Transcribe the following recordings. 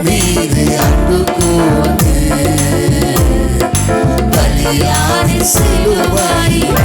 மீது அன்பு கூர்ந்து பலியான சிலுவாயின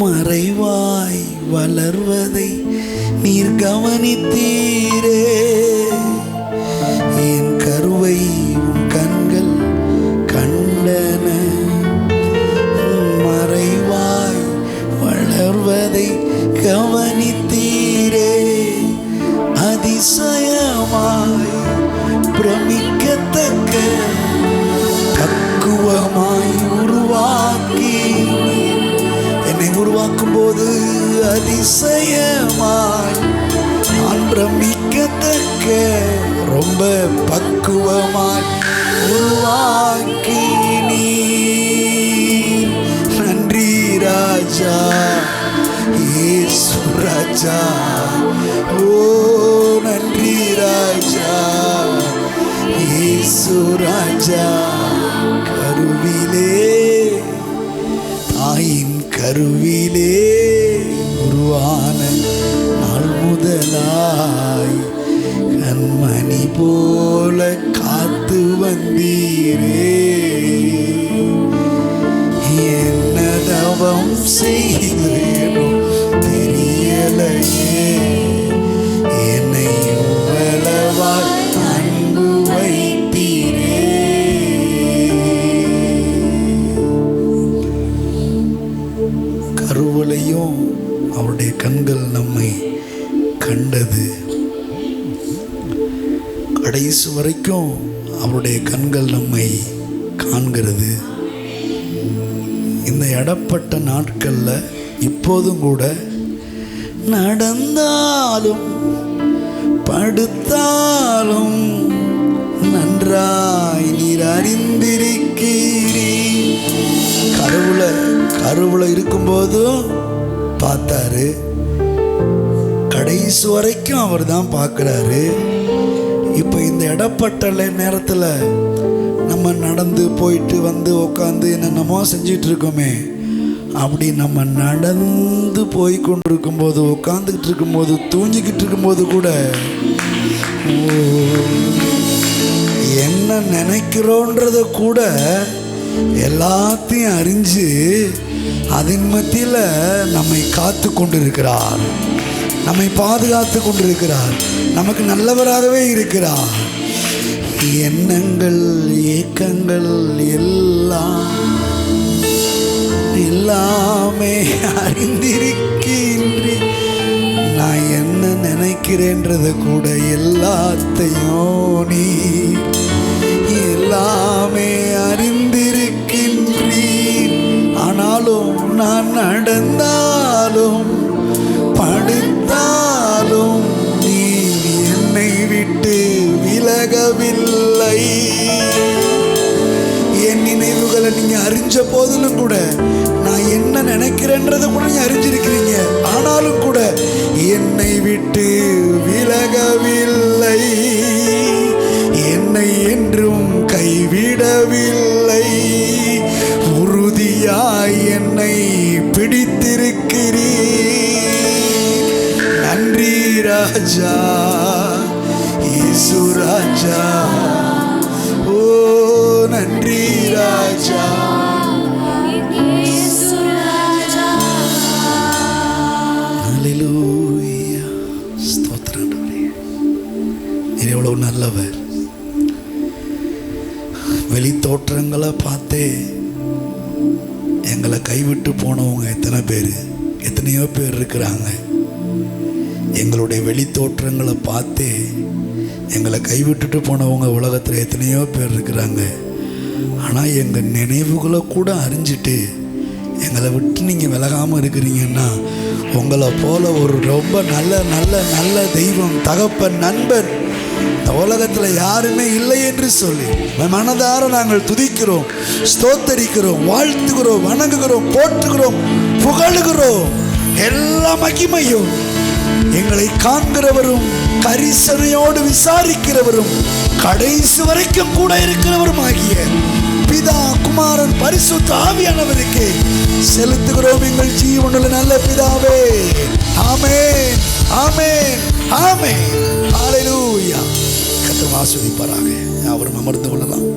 மறைவாய் வளர்வதை நீர் கவனித்தீரே. என் கருவை உன் கண்கள் கண்டன. மறைவாய் வளர்வதை கவனித்தீரே. அதிசயமாய் பிரமிக்கத்தக்க தக்குவமாய் உருவாக்கி என்னை உருவாக்கும் போது அதிசயமாய் நான் பிரமிக்கத்தக்க ரொம்ப பக்குவமாய் உருவாக்கி நீ நன்றி ராஜா ஏசு ராஜா. ஓ நன்றி ராஜா ஏசு ராஜா. கருவிலே கருவிலே உருவான நாள் முதலாய் கண்மணி போல காத்து வந்தீரே. என்ன தவம் கண்கள் நம்மை கண்டது. கடைசி வரைக்கும் அவருடைய கண்கள் நம்மை காண்கிறது. இந்த இடப்பட்ட நாட்களில் இப்போதும் கூட நடந்தாலும் படுத்தாலும் நன்றாய் நீர் அறிந்திருக்கிறீ கருவுல கருவுல இருக்கும்போதும் பார்த்தாரு. கடைசி வரைக்கும் அவர் தான் பார்க்குறாரு. இப்போ இந்த இடப்பட்ட நேரத்தில் நம்ம நடந்து போயிட்டு வந்து உட்காந்து என்னென்னமோ செஞ்சிட்டு இருக்கோமே அப்படி நம்ம நடந்து போய் கொண்டு உட்காந்துக்கிட்டு இருக்கும்போது தூங்கிக்கிட்டு இருக்கும்போது கூட ஓ, என்ன நினைக்கிறோன்றத கூட எல்லாத்தையும் அறிஞ்சு அதன் மத்தியில் நம்மை காத்து கொண்டிருக்கிறார். நம்மை பாதுகாத்து கொண்டிருக்கிறார். நமக்கு நல்லவராகவே இருக்கிறார். எண்ணங்கள் ஏக்கங்கள் எல்லாம் எல்லாமே அறிந்திருக்கின்றேன் நான் என்ன நினைக்கிறேன்றத கூட எல்லாத்தையும் நீ எல்லா விலகவில்லை என் நினைவுகளை நீங்க அறிஞ்ச போதிலும் கூட நான் என்ன நினைக்கிறேன்றதை கூட நீங்க அறிஞ்சிருக்கிறீங்க. ஆனாலும் கூட என்னை விட்டு விலகவில்லை. என்னை என்றும் கைவிடவில்லை. உறுதியாய் என்னை பிடித்திருக்கிறீர். நன்றி ராஜா. இயேசு ராஜா ஓ நன்றி ராஜா. எவ்வளவு நல்லவர். வெளி தோற்றங்களை பார்த்தே எங்களை கைவிட்டு போனவங்க எத்தனை பேர்? எத்தனையோ பேர் இருக்கிறாங்க. எங்களுடைய வெளி தோற்றங்களை பார்த்தே எங்களை கைவிட்டுட்டு போனவங்க உலகத்தில் எத்தனையோ பேர் இருக்கிறாங்க. ஆனால் எங்கள் நினைவுகளை கூட அறிஞ்சிட்டு எங்களை விட்டு நீங்கள் விலகாமல் இருக்கிறீங்கன்னா உங்களை போல ஒரு ரொம்ப நல்ல நல்ல நல்ல தெய்வம் தகப்பன் நண்பன் இந்த உலகத்தில் யாருமே இல்லை என்று சொல்லி மனதார நாங்கள் துதிக்கிறோம் ஸ்தோத்தரிக்கிறோம் வாழ்த்துகிறோம் வணங்குகிறோம் போற்றுகிறோம் புகழுகிறோம். எல்லா மகிமையும் எங்களை காண்கிறவரும் பரிசனையோடு விசாரிக்கிறவரும் கடைசி வரைக்கும் கூட இருக்கிறவரும் ஆகிய பிதா குமாரன் பரிசுத்த ஆவியானவருக்கு செலுத்துகிறோம் எங்கள் ஜீவனுள்ள நல்ல பிதாவே. ஆமென் ஆமென் ஆமென். ஹalleluya. கத்து வாசுதிப்பாராக அவரும் அமர்ந்து கொள்ளலாம்.